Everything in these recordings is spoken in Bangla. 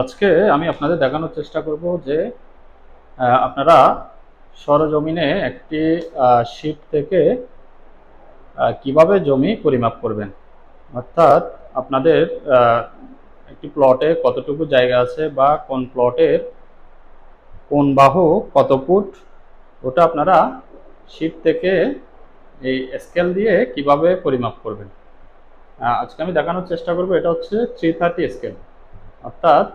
আজকে আমি আপনাদের দেখানোর চেষ্টা করব যে আপনারা সরজমিনে একটি শীট থেকে কীভাবে জমি পরিমাপ করবেন? অর্থাৎ আপনাদের একটি প্লটে কতটুকু জায়গা আছে বা কোন প্লটের কোন বাহু কত ফুট, ওটা আপনারা শীট থেকে এই স্কেল দিয়ে কীভাবে পরিমাপ করবেন? আজকে আমি দেখানোর চেষ্টা করব, এটা হচ্ছে থ্রি থার্টি স্কেল অর্থাৎ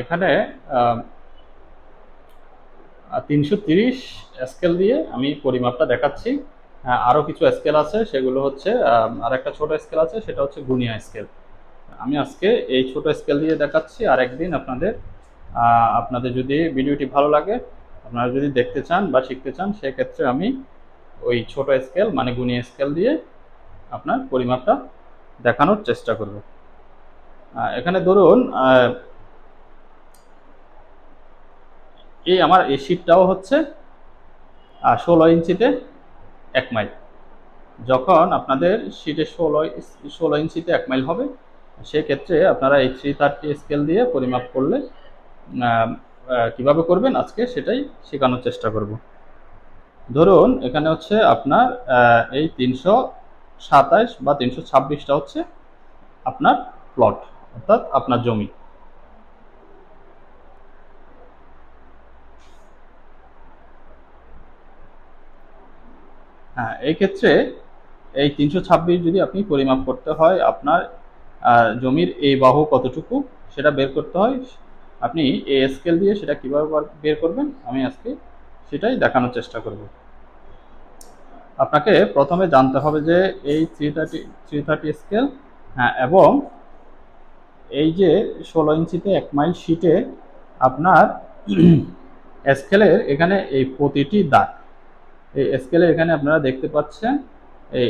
এখানে তিনশো তিরিশ স্কেল দিয়ে আমি পরিমাপটা দেখাচ্ছি। আহ, আরও কিছু স্কেল আছে সেগুলো হচ্ছে আর একটা ছোট স্কেল আছে সেটা হচ্ছে গুনিয়া স্কেল। আমি আজকে এই ছোট স্কেল দিয়ে দেখাচ্ছি আর একদিন আপনাদের আপনাদের যদি ভিডিওটি ভালো লাগে আপনারা যদি দেখতে চান বা শিখতে চান সেক্ষেত্রে আমি ওই ছোট স্কেল মানে গুনিয়া স্কেল দিয়ে আপনার পরিমাপটা দেখানোর চেষ্টা করব। এখানে ধরুন এই আমার এই শীটটাও হচ্ছে ষোলো ইঞ্চিতে এক মাইল যখন আপনাদের শীটে ষোলো ষোলো ইঞ্চিতে এক মাইল হবে, সেক্ষেত্রে আপনারা এই থ্রি থার্টি স্কেল দিয়ে পরিমাপ করলে কীভাবে করবেন আজকে সেটাই শেখানোর চেষ্টা করব। ধরুন, এখানে হচ্ছে আপনার এই তিনশো সাতাশ বা তিনশো ছাব্বিশটা হচ্ছে আপনার প্লট অর্থাৎ আপনার জমি। হ্যাঁ এই ক্ষেত্রে এই তিনশো ছাব্বিশ যদি আপনি পরিমাপ করতে হয়, আপনার জমির এই বাহু কতটুকু, সেটা বের করতে হয়। আপনি এই স্কেল দিয়ে সেটা কীভাবে বের করবেন, আমি আজকে সেটাই দেখানোর চেষ্টা করব। আপনাকে প্রথমে জানতে হবে যে এই three thirty three thirty scale হ্যাঁ এবং এই যে ষোলো ইঞ্চিতে এক মাইল শিটে আপনার স্কেলের এখানে এই প্রতিটি দাগ, এই স্কেলের এখানে আপনারা দেখতে পাচ্ছেন, এই,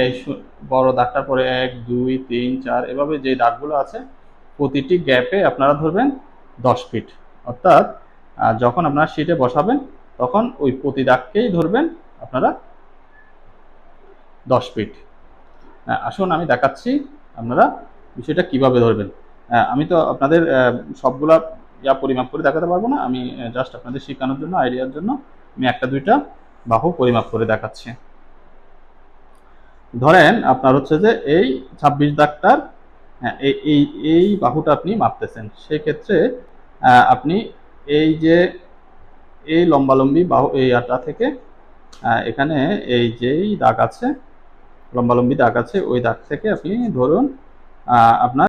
এই- বড় দাগটার পরে এক, দুই, তিন, চার, এভাবে যে দাগগুলো আছে, প্রতিটি গ্যাপে আপনারা ধরবেন দশ ফিট। অর্থাৎ যখন আপনারা শিটে বসাবেন, তখন ওই প্রতি দাগকেই ধরবেন আপনারা দশ ফিট। আসুন আমি দেখাচ্ছি, আপনারা বিষয়টা কীভাবে ধরবেন? আমি তো আপনাদের সবগুলা ইয়া পরিমাপ করে দেখাতে পারব না আমি জাস্ট আপনাদের শেখানোর জন্য আইডিয়ার জন্য আমি একটা দুইটা বাহু পরিমাপ করে দেখাচ্ছি। ধরেন আপনার হচ্ছে যে এই ছাব্বিশ দাগটার হ্যাঁ, এই এই বাহুটা আপনি মাপতেছেন। সেক্ষেত্রে আপনি এই যে এই লম্বালম্বি বাহু এই আটা থেকে এখানে এই যেই দাগ আছে লম্বালম্বি দাগ আছে ওই দাগ থেকে আপনি ধরুন আপনার